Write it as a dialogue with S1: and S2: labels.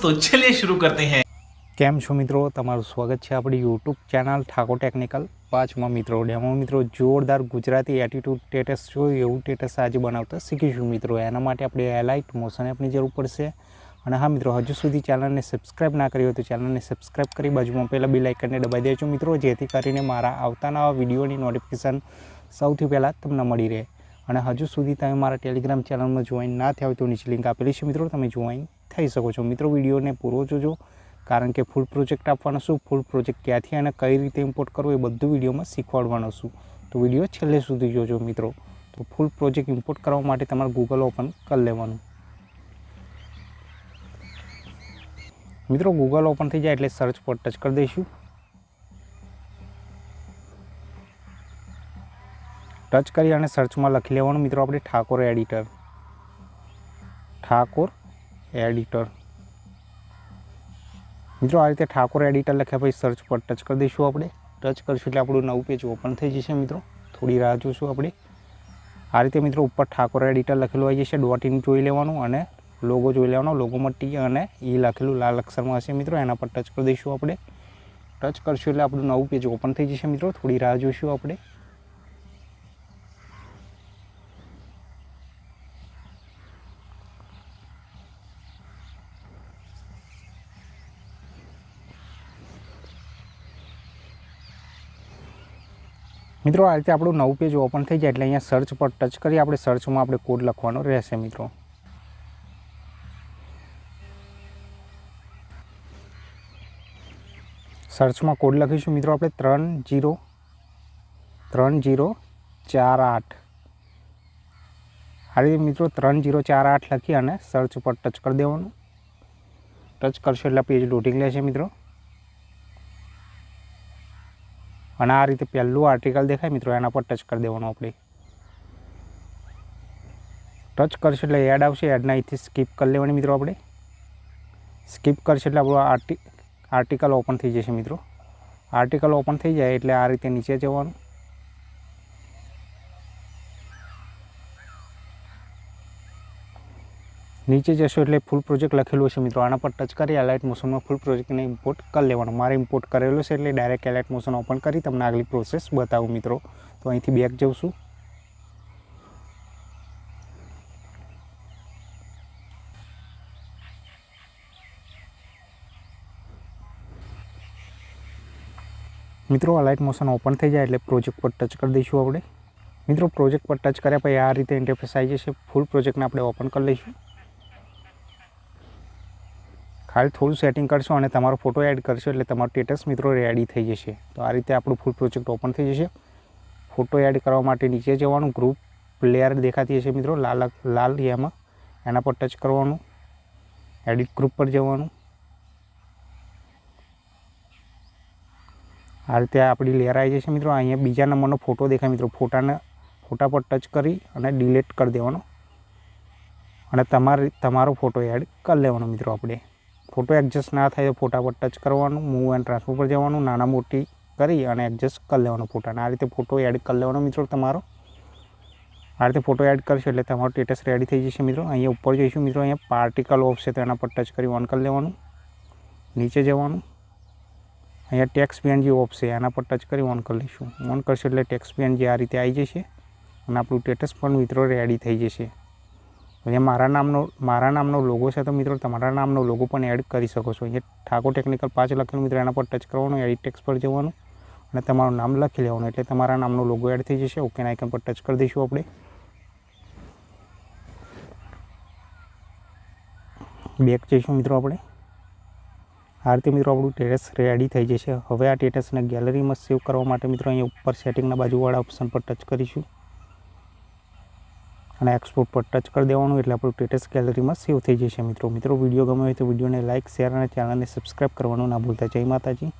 S1: तो चलिए शुरू करते हैं
S2: કેમ છો મિત્રો તમારું સ્વાગત છે આપણી યુટ્યુબ ચેનલ ઠાકોર ટેકનિકલ પાંચમાં મિત્રો ડેમો મિત્રો જોરદાર ગુજરાતી એટીટ્યૂડ ટેટસ જોયું એવું ટેટસ આજે બનાવતા શીખીશું મિત્રો એના માટે આપણે એલાઇટ મોશન એપની જરૂર પડશે અને હા મિત્રો હજુ સુધી ચેનલને સબસ્ક્રાઇબ ના કરી હોય તો ચેનલને સબસ્ક્રાઇબ કરી બાજુમાં પહેલાં બી લાઇકનને દબાઈ દેજો મિત્રો જેથી કરીને મારા આવતા નવા વિડીયોની નોટિફિકેશન સૌથી પહેલાં તમને મળી રહે અને હજુ સુધી તમે મારા ટેલિગ્રામ ચેનલમાં જોઈન ના થયા હોય તો નીચે લિંક આપેલી છે મિત્રો તમે જોઈન થઈ શકો છો. મિત્રો, વિડીયોને પૂરો જોજો. કારણ કે ફૂલ પ્રોજેક્ટ આપવાનો છું ફૂલ પ્રોજેક્ટ ક્યાંથી અને કઈ રીતે ઇમ્પોર્ટ કરવું એ બધું વિડીયોમાં શીખવાડવાનો છું. તો વીડિયો છેલ્લે સુધી જોજો મિત્રો. તો ફૂલ પ્રોજેક્ટ ઇમ્પોર્ટ કરવા માટે તમારે ગૂગલ ઓપન કરી લેવાનું. મિત્રો ગૂગલ ઓપન થઈ જાય એટલે સર્ચ પર ટચ કરી દઈશું. ટચ કરી અને સર્ચમાં લખી લેવાનું. મિત્રો, આપણે ઠાકોર એડિટર ઠાકોર એડિટર મિત્રો, આ રીતે ઠાકોર એડિટર લખ્યા પછી સર્ચ પર ટચ કરી દઈશું આપણે. ટચ કરીશું એટલે આપણું નવું પેજ ઓપન થઈ જશે મિત્રો. થોડી રાહ જોઈશું આપણે. આ રીતે મિત્રો, ઉપર ઠાકોર એડિટર લખેલું આવી જશે. ડોટ ઇન જોઈ લેવાનું અને લોગો જોઈ લેવાનો લોગોમાં ટી અને ઈ લખેલું લાલ અક્ષરમાં હશે મિત્રો. એના પર ટચ કરી દઈશું આપણે. ટચ કરશું એટલે આપણું નવું પેજ ઓપન થઈ જશે મિત્રો. થોડી રાહ જોઈશું આપણે. મિત્રો, આ રીતે આપણું નવું પેજ ઓપન થઈ જાય એટલે અહીંયા સર્ચ પર ટચ કરી આપણે સર્ચમાં આપણે કોડ લખવાનો રહેશે મિત્રો. સર્ચમાં કોડ લખીશું મિત્રો આપણે ત્રણ જીરો ત્રણ જીરો, ચાર આઠ. આ રીતે મિત્રો ત્રણ જીરો, ચાર આઠ લખી અને સર્ચ ઉપર ટચ કરી દેવાનું. ટચ કરશો એટલે પેજ લોડિંગ લેશે મિત્રો. અને આ રીતે પહેલું આર્ટિકલ દેખાય મિત્રો, એના પર ટચ કરી દેવાનું આપણે. ટચ કરશે એટલે એડ આવશે એડના અહીંથી સ્કીપ કરી લેવાની મિત્રો આપણે. સ્કીપ કરશે એટલે આપણું આર્ટિ આર્ટિકલ ઓપન થઈ જશે મિત્રો. આર્ટિકલ ઓપન થઈ જાય એટલે આ રીતે નીચે જવાનું. નીચે જશો એટલે ફૂલ પ્રોજેક્ટ લખેલું હશે મિત્રો. આના પર ટચ કરી એલાઇટ મોશનમાં ફૂલ પ્રોજેક્ટને ઇમ્પોર્ટ કરી લેવાનો. મારે ઇમ્પોર્ટ કરેલો છે એટલે ડાયરેક્ટ એલાઇટ મોશન ઓપન કરી તમને આગલી પ્રોસેસ બતાવું મિત્રો. તો અહીંથી બેક જઉં મિત્રો અલાઇટ મોશન ઓપન થઈ જાય એટલે પ્રોજેક્ટ પર ટચ કરી દઈશું આપણે. મિત્રો પ્રોજેક્ટ પર ટચ કર્યા પછી આ રીતે ઇન્ટરફેસ આવી જશે. ફૂલ પ્રોજેક્ટને આપણે ઓપન કરી લઈશું. ખાલી થોડું સેટિંગ કરશો અને તમારો ફોટો એડ કરશો એટલે તમારો સ્ટેટસ મિત્રો રેડી થઈ જશે. તો આ રીતે આપણું ફૂલ પ્રોજેક્ટ ઓપન થઈ જશે. ફોટો એડ કરવા માટે નીચે જવાનું ગ્રુપ પ્લેયર દેખાતી હશે મિત્રો, લાલ લાલ એમાં. એના પર ટચ કરવાનું. એડિટ ગ્રુપ પર જવાનું. આ રીતે આપણી લેયર આવી જશે મિત્રો. અહીંયા બીજા નંબરનો ફોટો દેખાય મિત્રો. ફોટાને, ફોટા પર ટચ કરી અને ડિલીટ કરી દેવાનો. અને તમારે, તમારો ફોટો એડ કરી લેવાનો મિત્રો આપણે. ફોટો એડજસ્ટ ના થાય તો ફોટા પર ટચ કરવાનું મૂવ એન્ડ ટ્રાન્સફર પર જવાનું, નાના મોટી કરી અને એડજસ્ટ કરી લેવાનો ફોટાને આ રીતે ફોટો એડ કરી લેવાનો મિત્રો તમારો. આ રીતે ફોટો એડ કરશો એટલે તમારો સ્ટેટસ રેડી થઈ જશે મિત્રો. અહીંયા ઉપર જઈશું મિત્રો, અહીંયા પાર્ટિકલ ઓફ છે તો એના પર ટચ કરી ઓન કરી લેવાનું. નીચે જવાનું. અહીંયા ટેક્સ પીએનજી ઓફ છે, એના પર ટચ કરી ઓન કરી લઈશું. ઓન કરશો એટલે ટેક્સ પીએનજી આ રીતે આવી જશે અને આપણું સ્ટેટસ પણ મિત્રો રેડી થઈ જશે. અહીંયા મારા નામનો મારા નામનો લોગો છે તો મિત્રો તમારા નામનો લોગો પણ એડ કરી શકો છો. અહીંયા ઠાકોર ટેકનિકલ પાંચ લખેલું, મિત્રો એના પર ટચ કરવાનું એડિટ ટેક્સ પર જવાનું અને તમારું નામ લખી લેવાનું. એટલે તમારા નામનો લોગો એડ થઈ જશે. ઓકે આઇકન પર ટચ કરી દઈશું આપણે. બેક જઈશું મિત્રો આપણે. આ રીતે મિત્રો આપણું ટેટસ રેડી થઈ જશે. હવે આ ટેટસને ગેલેરીમાં સેવ કરવા માટે મિત્રો અહીંયા ઉપર સેટિંગના બાજુવાળા ઓપ્શન પર ટચ કરીશું. અને એક્સપોર્ટ પર ટચ કરી દેવાનું એટલે આપણું ટેટસ ગેલેરીમાં સેવ થઈ જશે મિત્રો. મિત્રો વીડિયો ગમે હોય તો વિડીયોને લાઇક શેર અને ચેનલને સબસ્ક્રાઈબ કરવાનું ના ભૂલતા. જય માતાજી.